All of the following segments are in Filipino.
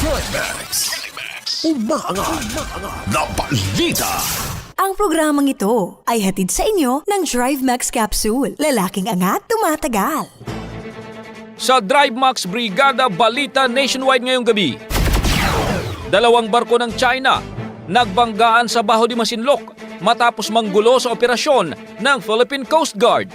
Drive Max. Umaangat na balita. Ang programang ito ay hatid sa inyo ng Drive Max Capsule. Lalaking angat, tumatagal. Sa Drive Max Brigada Balita Nationwide ngayong gabi. Dalawang barko ng China nagbanggaan sa Baho de Masinloc matapos manggulo sa operasyon ng Philippine Coast Guard.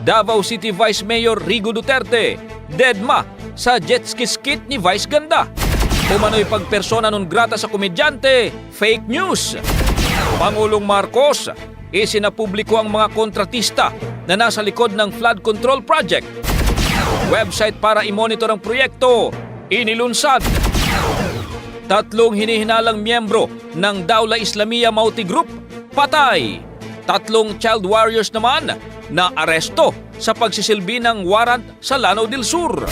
Davao City Vice Mayor Rigo Duterte, deadma sa jet ski skit ni Vice Ganda. Umano'y pagpersona non grata sa komedyante, fake news. Pangulong Marcos, isinapubliko ang mga kontratista na nasa likod ng flood control project. Website para i-monitor ang proyekto, inilunsad. Tatlong hinihinalang miyembro ng Daula Islamia Mauti Group, patay. Tatlong child warriors naman na aresto sa pagsisilbi ng warrant sa Lanao del Sur.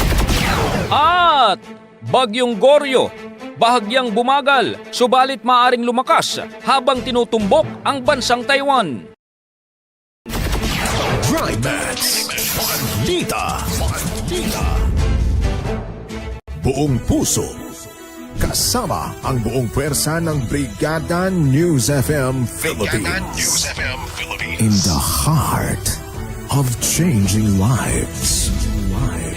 At Bagyong Goryo, bahagyang bumagal, subalit maaring lumakas habang tinutumbok ang bansang Taiwan. Buong puso. Kasama ang buong pwersa ng Brigada News FM Philippines. In the heart of changing lives.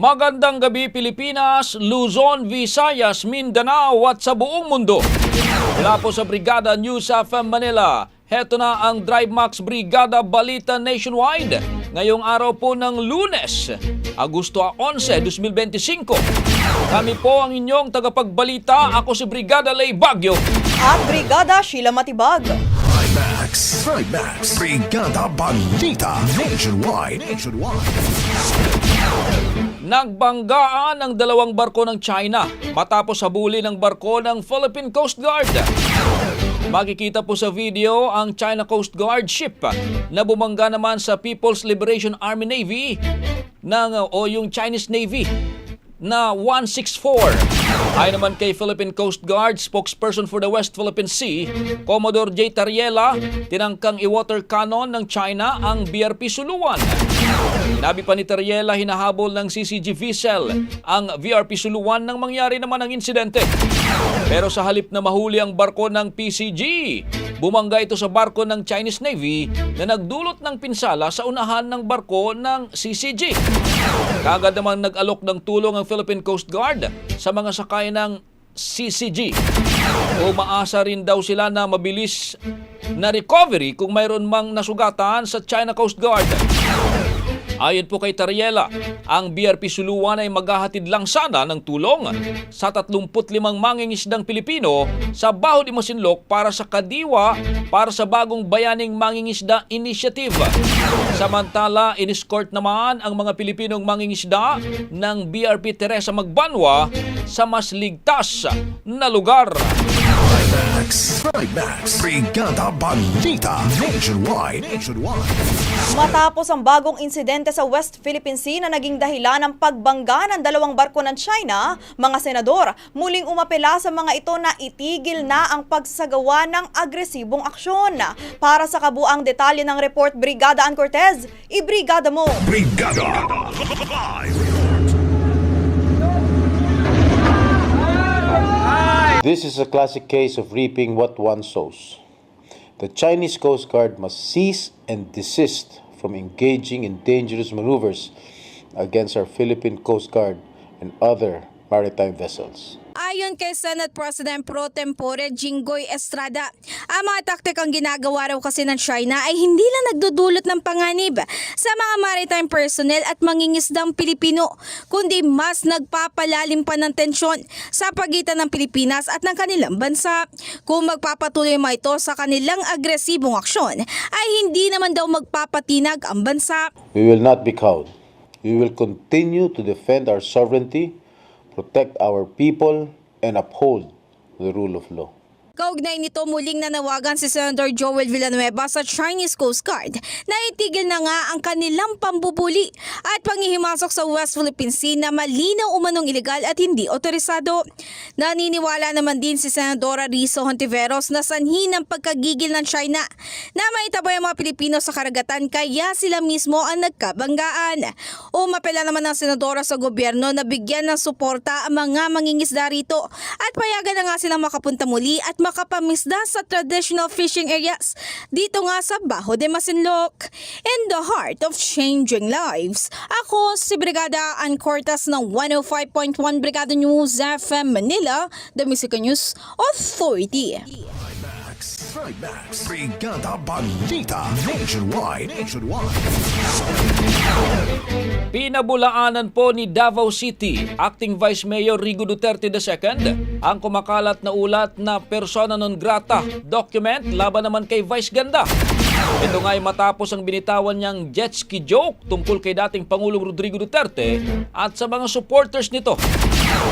Magandang gabi Pilipinas, Luzon, Visayas, Mindanao at sa buong mundo. Mula po sa Brigada News FM Manila, heto na ang Drive Max Brigada Balita Nationwide. Ngayong araw po ng Lunes, Agosto 11, 2025. Kami po ang inyong tagapagbalita. Ako si Brigada Lay Bagyo. At Brigada Sheila Matibag. Max. Max. Brigada Balita Nationwide. Nationwide. Nagbanggaan ang dalawang barko ng China matapos habuli ng barko ng Philippine Coast Guard. Makikita po sa video ang China Coast Guard ship na bumangga naman sa People's Liberation Army Navy ng o yung Chinese Navy na 164. Ayon naman kay Philippine Coast Guard, spokesperson for the West Philippine Sea, Commodore J. Tariela, tinangkang i-water cannon ng China ang BRP Suluan. Sinabi pa ni Tariela hinahabol ng CCG vessel ang VRP Suluan nang mangyari naman ang insidente. Pero sa halip na mahuli ang barko ng PCG, bumangga ito sa barko ng Chinese Navy na nagdulot ng pinsala sa unahan ng barko ng CCG. Kagad naman nag-alok ng tulong ang Philippine Coast Guard sa mga sakay ng CCG. Umaasa rin daw sila na mabilis na recovery kung mayroon mang nasugatan sa China Coast Guard. Ayon po kay Tariela, ang BRP Suluan ay maghahatid lang sana ng tulong sa 35 mangingisdang Pilipino sa Baho de Masinloc para sa Kadiwa para sa bagong bayaning mangingisda initiative. Samantala, inescort naman ang mga Pilipinong mangingisda ng BRP Teresa Magbanwa sa mas ligtas na lugar. Max, Max, Brigada Balita Nationwide. Nationwide. Matapos ang bagong insidente sa West Philippine Sea na naging dahilan ng pagbangga ng dalawang barko ng China, mga senador muling umapela sa mga ito na itigil na ang pagsagawa ng agresibong aksyon. Para sa kabuang detalye ng report Brigada Ann Cortez, ibrigada mo! Brigada Live This is a classic case of reaping what one sows. The Chinese Coast Guard must cease and desist from engaging in dangerous maneuvers against our Philippine Coast Guard and other maritime vessels. Ayon kay Senate President Pro Tempore Jinggoy Estrada, ang mga taktikang ginagawa raw kasi ng China ay hindi lang nagdudulot ng panganib sa mga maritime personnel at mangingisdang Pilipino, kundi mas nagpapalalim pa ng tensyon sa pagitan ng Pilipinas at ng kanilang bansa. Kung magpapatuloy mo ito sa kanilang agresibong aksyon, ay hindi naman daw magpapatinag ang bansa. We will not be cowed. We will continue to defend our sovereignty, protect our people, and uphold the rule of law. Kaugnay nito muling nanawagan si Senator Joel Villanueva sa Chinese Coast Guard na itigil na nga ang kanilang pambubuli at panghihimasok sa West Philippine Sea na malinaw umanong ilegal at hindi otorisado. Naniniwala naman din si Senadora Rizzo Hontiveros na sanhi ng pagkagigil ng China na maitabay ang mga Pilipino sa karagatan kaya sila mismo ang nagkabanggaan. Umapela naman ng Senadora sa gobyerno na bigyan ng suporta ang mga mangingisda rito at payagan na nga silang makapunta muli at makapamisda sa traditional fishing areas dito nga sa Baho de Masinloc. In the heart of changing lives, ako si Brigada Ann Cortas ng 105.1 Brigada News FM Manila, the Music News Authority. Max, Max, Brigada Balita Nationwide. Nationwide. Pinabulaanan po ni Davao City, Acting Vice Mayor Rigo Duterte II, ang kumakalat na ulat na persona non grata document laban naman kay Vice Ganda. Ito nga ay matapos ang binitawan niyang jet ski joke tungkol kay dating Pangulong Rodrigo Duterte at sa mga supporters nito.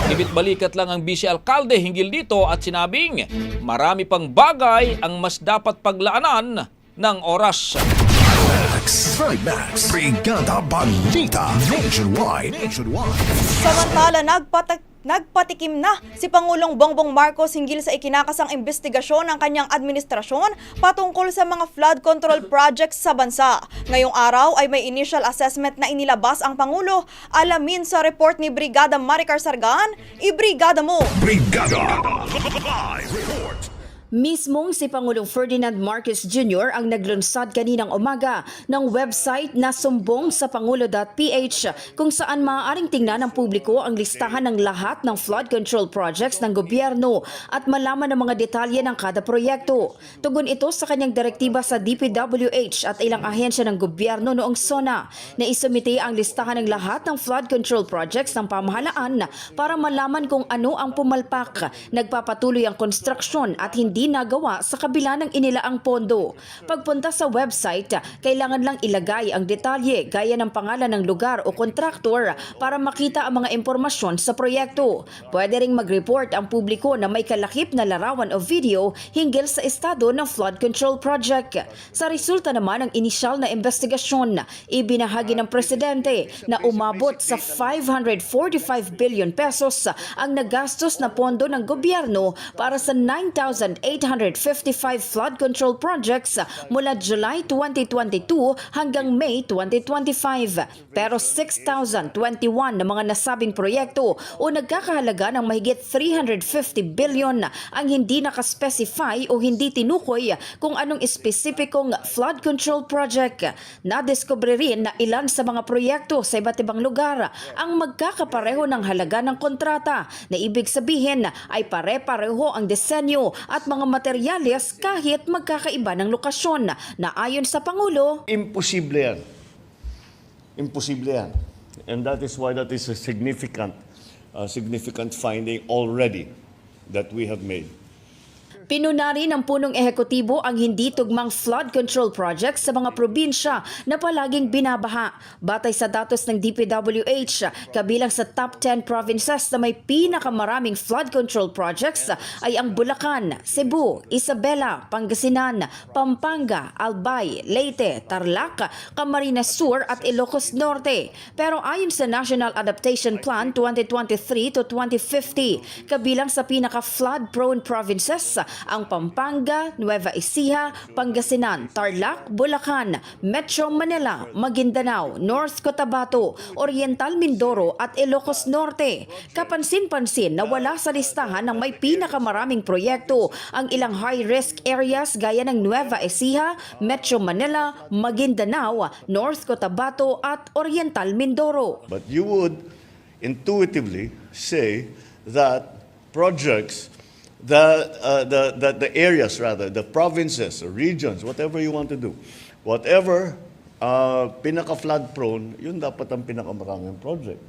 Ibit balikat lang ang vice alkalde hinggil dito at sinabing marami pang bagay ang mas dapat paglaanan ng oras. Max, Max, Brigada Balita Nationwide. Nationwide. Samantala, nagpatak Nagpatikim na si Pangulong Bongbong Marcos hinggil sa ikinakasang investigasyon ng kanyang administrasyon patungkol sa mga flood control projects sa bansa. Ngayong araw ay may initial assessment na inilabas ang Pangulo. Alamin sa report ni Brigada Maricar Sargan, ibrigada mo! Brigada Live Report Mismong si Pangulong Ferdinand Marcos Jr. ang naglunsad kaninang umaga ng website na sumbong sa pangulo.ph kung saan maaaring tingnan ng publiko ang listahan ng lahat ng flood control projects ng gobyerno at malaman ang mga detalye ng kada proyekto. Tugon ito sa kanyang direktiba sa DPWH at ilang ahensya ng gobyerno noong SONA na isumite ang listahan ng lahat ng flood control projects ng pamahalaan para malaman kung ano ang pumalpak. Nagpapatuloy ang konstruksyon at hindi hindi nagawa sa kabila ng inilaang pondo. Pagpunta sa website, kailangan lang ilagay ang detalye gaya ng pangalan ng lugar o kontraktor para makita ang mga impormasyon sa proyekto. Pwede ring mag-report ang publiko na may kalakip na larawan o video hinggil sa estado ng flood control project. Sa resulta naman ng inisyal na investigasyon, ibinahagi ng presidente na umabot sa 545 billion pesos ang nagastos na pondo ng gobyerno para sa 9,855 flood control projects mula July 2022 hanggang May 2025. Pero 6,021 na mga nasabing proyekto o nagkakahalaga ng mahigit 350 billion ang hindi nakaspecify o hindi tinukoy kung anong espesipikong flood control project. Nadiskubre rin na ilan sa mga proyekto sa iba't ibang lugar ang magkakapareho ng halaga ng kontrata na ibig sabihin ay pare-pareho ang disenyo at mga materyales kahit magkakaiba ng lokasyon na ayon sa Pangulo, Imposible yan. Imposible yan. And that is why that is a significant, uh, significant finding already that we have made. Pinunari ng punong ehekutibo ang hindi tugmang flood control projects sa mga probinsya na palaging binabaha. Batay sa datos ng DPWH, kabilang sa top 10 provinces na may pinakamaraming flood control projects ay ang Bulacan, Cebu, Isabela, Pangasinan, Pampanga, Albay, Leyte, Tarlac, Camarines Sur at Ilocos Norte. Pero ayon sa National Adaptation Plan 2023 to 2050, kabilang sa pinaka-flood-prone provinces ang Pampanga, Nueva Ecija, Pangasinan, Tarlac, Bulacan, Metro Manila, Maguindanao, North Cotabato, Oriental Mindoro at Ilocos Norte. Kapansin-pansin na wala sa listahan ng may pinakamaraming proyekto ang ilang high-risk areas gaya ng Nueva Ecija, Metro Manila, Maguindanao, North Cotabato at Oriental Mindoro. But you would intuitively say that projects, the, uh, the, the, the areas rather, the provinces, regions, whatever you want to do, whatever uh, pinaka-flood prone, yun dapat ang pinakamaraming project.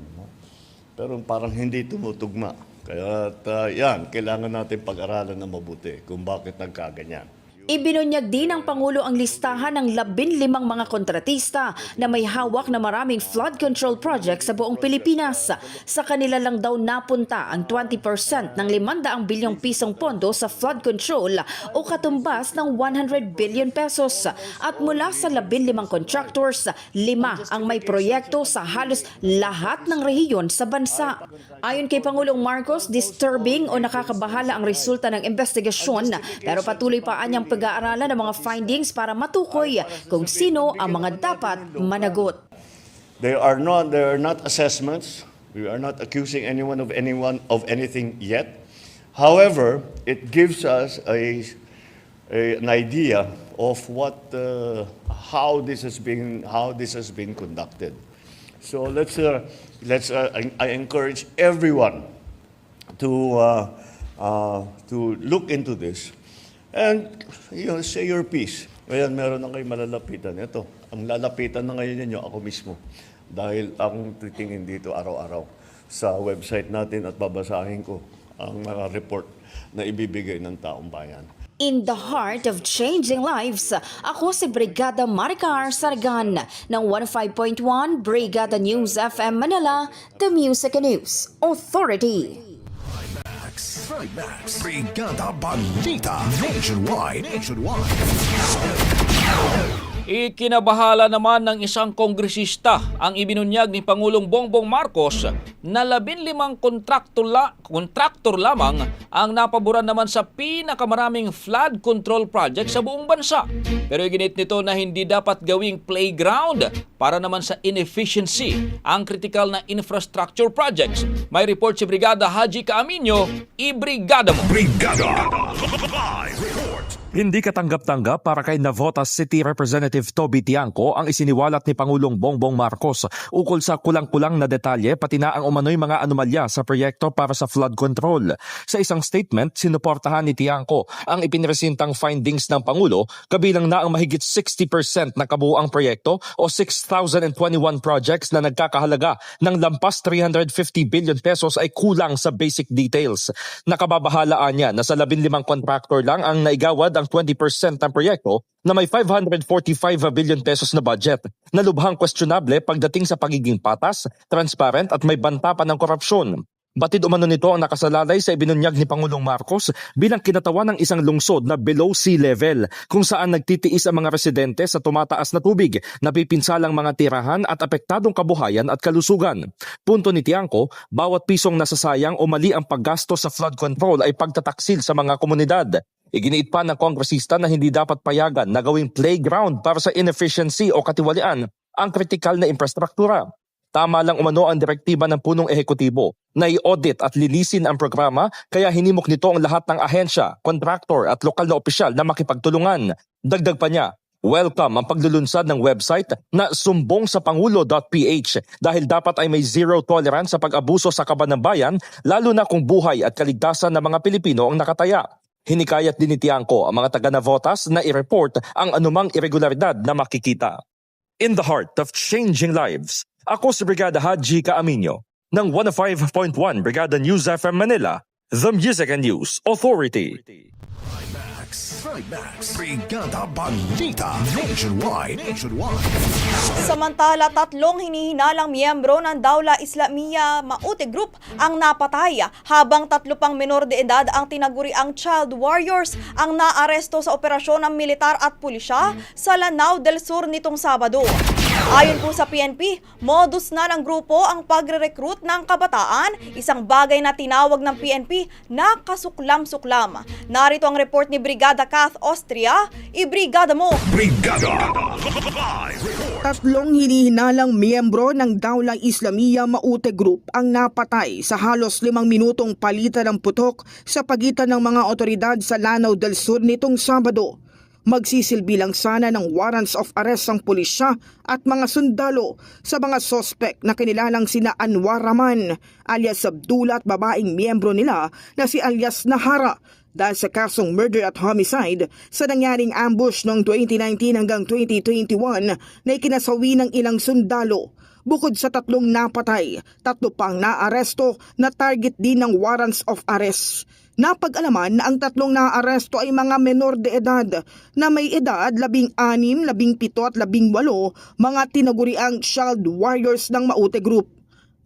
Pero parang hindi tumutugma. Kaya uh, yan, kailangan natin pag-aralan na mabuti kung bakit nagkaganyan. Ibinunyag din ng Pangulo ang listahan ng 15 mga kontratista na may hawak na maraming flood control projects sa buong Pilipinas. Sa kanila lang daw napunta ang 20% ng 500 bilyong pisong pondo sa flood control o katumbas ng 100 billion pesos. At mula sa 15 contractors, lima ang may proyekto sa halos lahat ng rehiyon sa bansa. Ayon kay Pangulong Marcos, disturbing o nakakabahala ang resulta ng investigasyon pero patuloy pa anyang pag-aaralan ng mga findings para matukoy kung sino ang mga dapat managot. They are not they are not assessments. We are not accusing anyone of anyone of anything yet. However, it gives us a, a- an idea of what uh, how this has been how this has been conducted. So let's uh, let's uh, I, I encourage everyone to uh, uh, to look into this and you say your piece. Ngayon, meron na kayo malalapitan. Ito, ang lalapitan na ngayon ninyo, ako mismo. Dahil akong titingin dito araw-araw sa website natin at babasahin ko ang mga report na ibibigay ng taong bayan. In the heart of changing lives, ako si Brigada Maricar Sargan ng 105.1 Brigada News FM Manila, The Music News Authority. Trimax. Brigada Balita. Nationwide. Nationwide. Ikinabahala naman ng isang kongresista ang ibinunyag ni Pangulong Bongbong Marcos na 15 kontraktor, la, kontraktor lamang ang napaboran naman sa pinakamaraming flood control project sa buong bansa. Pero iginit nito na hindi dapat gawing playground para naman sa inefficiency ang critical na infrastructure projects. May report si Brigada Haji Kaaminyo, i-brigada mo! Brigada. Live report. Hindi katanggap-tanggap para kay Navotas City Representative Toby Tiangco ang isiniwalat ni Pangulong Bongbong Marcos ukol sa kulang-kulang na detalye pati na ang umano'y mga anomalya sa proyekto para sa flood control. Sa isang statement, sinuportahan ni Tiangco ang ipinresintang findings ng Pangulo kabilang na ang mahigit 60% na kabuuang proyekto o 6,021 projects na nagkakahalaga ng lampas 350 billion pesos ay kulang sa basic details. Nakababahalaan niya na sa 15 contractor lang ang naigawad ang 20% ng proyekto na may 545 billion pesos na budget na lubhang questionable pagdating sa pagiging patas, transparent at may banta pa ng korupsyon. Batid umano nito ang nakasalalay sa ibinunyag ni Pangulong Marcos bilang kinatawan ng isang lungsod na below sea level kung saan nagtitiis ang mga residente sa tumataas na tubig, napipinsalang mga tirahan at apektadong kabuhayan at kalusugan. Punto ni Tiangco, bawat pisong nasasayang o mali ang paggasto sa flood control ay pagtataksil sa mga komunidad. Iginiit pa ng kongresista na hindi dapat payagan na gawing playground para sa inefficiency o katiwalian ang kritikal na infrastruktura. Tama lang umano ang direktiba ng punong ehekutibo na i-audit at linisin ang programa kaya hinimok nito ang lahat ng ahensya, contractor at lokal na opisyal na makipagtulungan. Dagdag pa niya, welcome ang paglulunsad ng website na sumbongsapangulo.ph dahil dapat ay may zero tolerance sa pag-abuso sa kaban ng bayan lalo na kung buhay at kaligtasan ng mga Pilipino ang nakataya. Hinikayat din ni Tiangco ang mga taga-Navotas na i-report ang anumang irregularidad na makikita. In the heart of changing lives, ako si Brigada Haji Kaaminyo ng 105.1 Brigada News FM Manila, The Music and News Authority. Max, Max, Brigada Balita Nationwide. Nationwide. Samantala, tatlong hinihinalang miyembro ng Daula Islamia Maute Group ang napatay habang tatlo pang menor de edad ang tinaguriang child warriors ang naaresto sa operasyon ng militar at pulisya sa Lanao del Sur nitong Sabado. Ayon po sa PNP, modus na ng grupo ang pagre-recruit ng kabataan, isang bagay na tinawag ng PNP na kasuklam-suklam. Narito ang report ni Brigada Kath Austria, ibrigada mo! Brigada! Tatlong hinihinalang miyembro ng Daulang Islamia Maute Group ang napatay sa halos limang minutong palitan ng putok sa pagitan ng mga otoridad sa Lanao del Sur nitong Sabado. Magsisilbi lang sana ng warrants of arrest ang pulisya at mga sundalo sa mga sospek na kinilalang sina Anwar Rahman alias Abdullah at babaeng miyembro nila na si alias Nahara dahil sa kasong murder at homicide sa nangyaring ambush noong 2019 hanggang 2021 na ikinasawi ng ilang sundalo. Bukod sa tatlong napatay, tatlo pang naaresto na target din ng warrants of arrest. Napag-alaman na ang tatlong naaresto ay mga menor de edad na may edad 16, 17 at 18 mga tinaguriang child warriors ng Maute Group.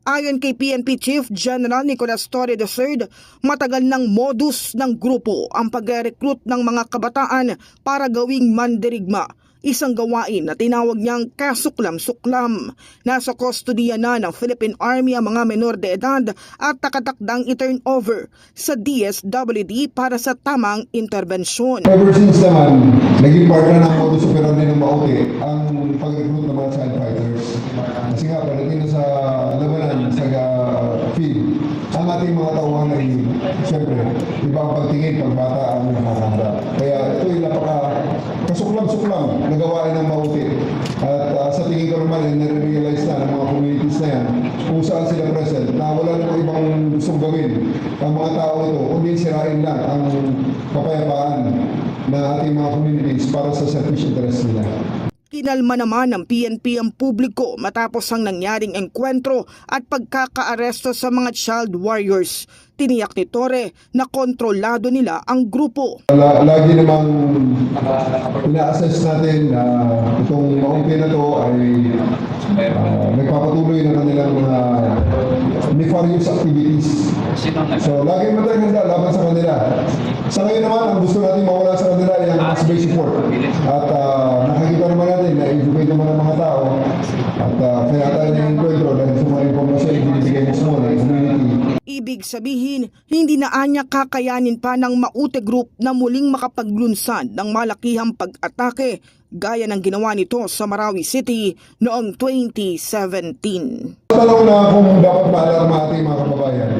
Ayon kay PNP Chief General Nicolas Torre III, matagal ng modus ng grupo ang pag-recruit ng mga kabataan para gawing mandirigma isang gawain na tinawag niyang kasuklam-suklam. Nasa kustodiya na ng Philippine Army ang mga menor de edad at takatakdang i-turn over sa DSWD para sa tamang intervensyon. Ever since naman, naging part na ng modus operandi ng Maute ang pag-recruit ng mga child fighters. Kasi nga, pagdating na sa labanan, sa uh, field, ang ating mga tauhan ay, siyempre, iba ang pagtingin pag bata ang nakaharap. Kaya ito ay napaka kasuklam-suklam na gawain ng Maute. At uh, sa tingin ko naman, ay nare-realize na ng mga communities na yan kung saan sila present na wala namang ibang gustong gawin ang mga tao ito, kundi sirain lang ang kapayapaan na ating mga communities para sa selfish interest nila. Kinalma naman ng PNP ang publiko matapos ang nangyaring enkwentro at pagkakaaresto sa mga child warriors. Tiniyak ni Torre na kontrolado nila ang grupo. La- Lagi namang ina-assess natin na itong maumpi na to ay ah, nagpapatuloy na kanilang mga nefarious activities. So, lagi mataganda laban sa kanila. Sa ngayon naman, ang gusto natin mawala sa kanila ay ang mass-based support. At ah, nakikita naman natin na educate naman ang mga tao. At ah, kaya tayo na-encuentro dahil sa mga informasyon na binibigay mismo ng community Ibig sabihin, hindi na anya kakayanin pa ng Maute Group na muling makapaglunsad ng malakihang pag-atake gaya ng ginawa nito sa Marawi City noong 2017. Tanong na kung dapat maalarma ating mga kababayan.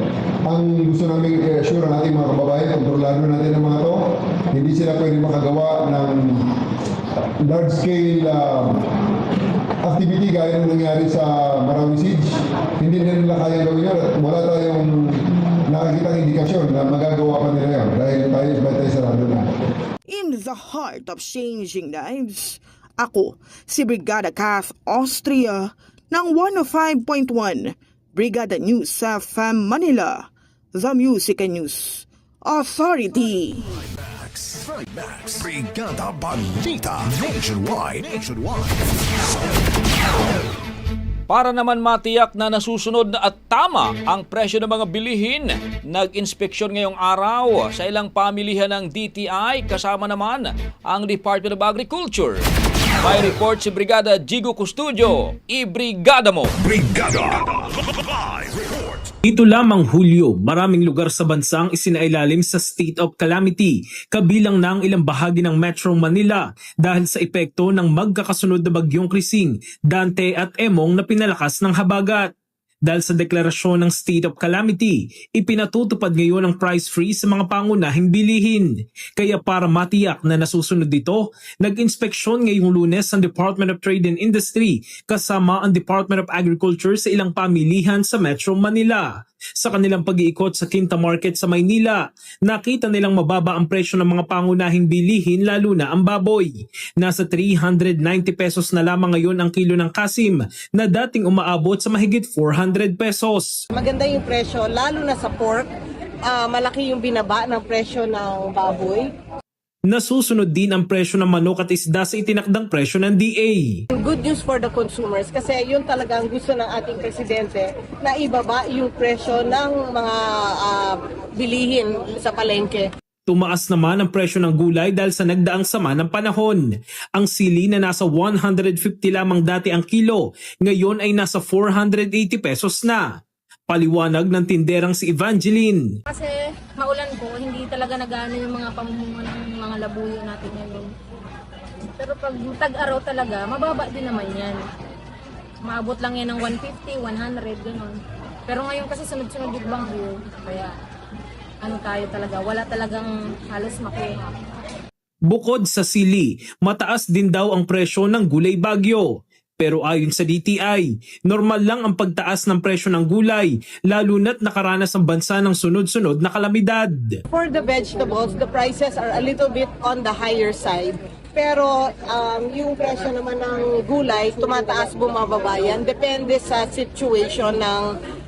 Ang gusto namin i-assure ang ating mga kababayan, kontrolado natin ang mga to. hindi sila pwede makagawa ng large-scale uh, activity gaya ng nangyari sa Marawi Siege. Hindi na nila kaya gawin yun at wala tayong nakakita indikasyon na magagawa pa nila yun dahil tayo ba tayo sarado na. In the heart of changing lives, ako si Brigada Kath Austria ng 105.1 Brigada News sa FM Manila, The Music and News Authority. Max, Brigada Balita Nationwide. Nationwide. Para naman matiyak na nasusunod na at tama ang presyo ng mga bilihin, nag-inspeksyon ngayong araw sa ilang pamilihan ng DTI kasama naman ang Department of Agriculture. May report si Brigada Jigo Custodio. I-brigada mo! Brigada Live Report. Dito lamang Hulyo, maraming lugar sa bansa ang isinailalim sa state of calamity, kabilang na ang ilang bahagi ng Metro Manila dahil sa epekto ng magkakasunod na bagyong Krising, Dante at Emong na pinalakas ng habagat. Dahil sa deklarasyon ng state of calamity, ipinatutupad ngayon ang price freeze sa mga pangunahing bilihin. Kaya para matiyak na nasusunod dito, nag-inspeksyon ngayong lunes ang Department of Trade and Industry kasama ang Department of Agriculture sa ilang pamilihan sa Metro Manila. Sa kanilang pag-iikot sa Quinta Market sa Maynila, nakita nilang mababa ang presyo ng mga pangunahing bilihin lalo na ang baboy. Nasa 390 pesos na lamang ngayon ang kilo ng kasim na dating umaabot sa mahigit 400 pesos. Maganda yung presyo, lalo na sa pork. Ah, malaki yung binaba ng presyo ng baboy. Nasusunod din ang presyo ng manok at isda sa itinakdang presyo ng DA. Good news for the consumers kasi yun talaga ang gusto ng ating presidente na ibaba yung presyo ng mga ah, bilihin sa palengke. Tumaas naman ang presyo ng gulay dahil sa nagdaang sama ng panahon. Ang sili na nasa 150 lamang dati ang kilo, ngayon ay nasa 480 pesos na. Paliwanag ng tinderang si Evangeline. Kasi maulan po, hindi talaga nagana yung mga pamumuno ng mga labuyo natin ngayon. Pero pag tag-araw talaga, mababa din naman yan. Maabot lang yan ng 150, 100, ganun. Pero ngayon kasi sunod-sunod yung bagyo, kaya ano tayo talaga, wala talagang halos makuha. Bukod sa sili, mataas din daw ang presyo ng gulay bagyo. Pero ayon sa DTI, normal lang ang pagtaas ng presyo ng gulay, lalo na't nakaranas ang bansa ng sunod-sunod na kalamidad. For the vegetables, the prices are a little bit on the higher side. Pero um, yung presyo naman ng gulay, tumataas bumababa yan. Depende sa situation ng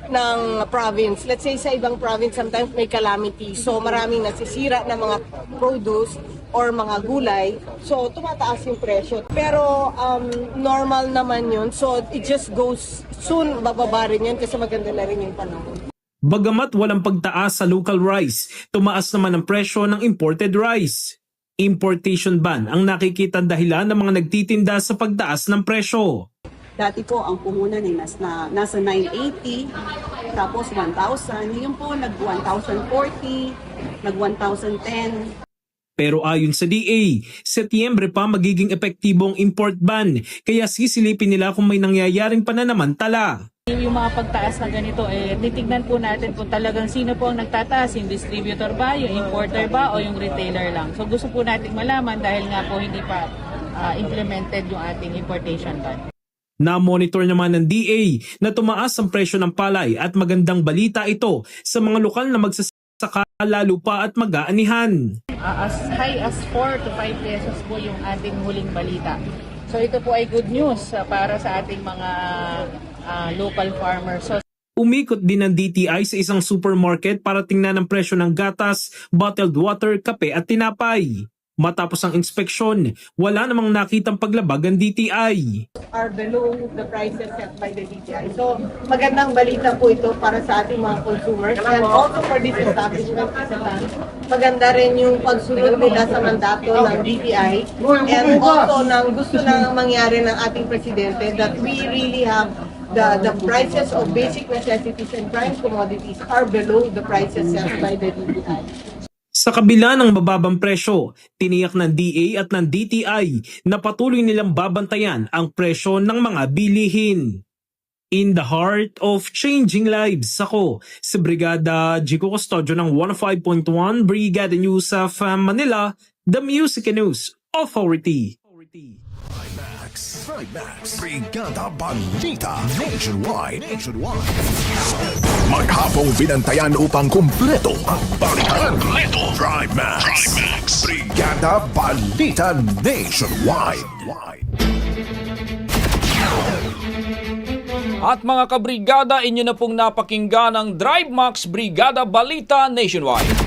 ng province. Let's say sa ibang province, sometimes may calamity. So maraming nasisira na mga produce or mga gulay. So tumataas yung presyo. Pero um, normal naman yun. So it just goes soon bababa rin yun kasi maganda na rin yung panahon. Bagamat walang pagtaas sa local rice, tumaas naman ang presyo ng imported rice. Importation ban ang nakikita dahilan ng mga nagtitinda sa pagtaas ng presyo. Dati po ang puhunan ay nas, na, nasa 980, tapos 1,000. Ngayon po nag 1,040, nag 1,010. Pero ayon sa DA, Setyembre pa magiging epektibo ang import ban kaya sisilipin nila kung may nangyayaring pananamantala. Yung mga pagtaas na ganito, eh, titignan po natin kung talagang sino po ang nagtataas, yung distributor ba, yung importer ba, o yung retailer lang. So gusto po natin malaman dahil nga po hindi pa ah, implemented yung ating importation ban. Na-monitor naman ng DA na tumaas ang presyo ng palay at magandang balita ito sa mga lokal na magsasaka lalo pa at mag-aanihan. Ah, as high as 4 to 5 pesos po yung ating huling balita. So ito po ay good news ah, para sa ating mga ah, local farmers. So Umikot din ng DTI sa isang supermarket para tingnan ang presyo ng gatas, bottled water, kape at tinapay. Matapos ang inspeksyon, wala namang nakitang paglabag ang DTI. are below the prices set by the DTI. So, magandang balita po ito para sa ating mga consumers and also for this establishment. Maganda rin yung pagsunod nila sa mandato ng DTI and also ng gusto na mangyari ng ating presidente that we really have the the prices of basic necessities and prime commodities are below the prices set by the DTI. Sa kabila ng mababang presyo, tiniyak ng DA at ng DTI na patuloy nilang babantayan ang presyo ng mga bilihin. In the heart of changing lives, ako si Brigada Jico Custodio ng 105.1 Brigada News of Manila, The Music and News Authority. Max, Brigada Balita Nationwide. Nationwide. Maghapong binantayan upang kumpleto ang balitan. Kumpleto. Drive Max. Drive Max. Brigada Balita Nationwide. At mga kabrigada, inyo na pong napakinggan ang Drive Max Brigada Balita Nationwide.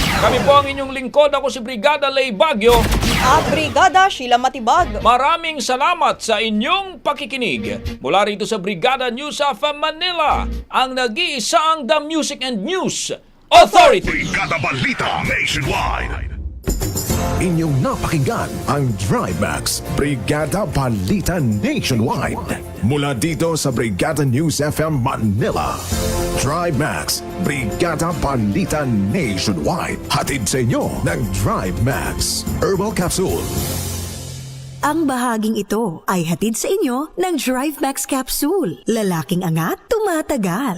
Kami po ang inyong lingkod. Ako si Brigada Lay Bagyo. At Brigada Sheila Matibag. Maraming salamat sa inyong pakikinig. Mula rito sa Brigada News of Manila, ang nag-iisang The Music and News Authority. Brigada Balita Nationwide. Inyong napakinggan ang Drive Max Brigada Balita Nationwide. Mula dito sa Brigada News FM Manila. Drive Max Brigada Balita Nationwide. Hatid sa inyo ng Drive Max Herbal Capsule. Ang bahaging ito ay hatid sa inyo ng Drive Capsule. Lalaking angat, tumatagal.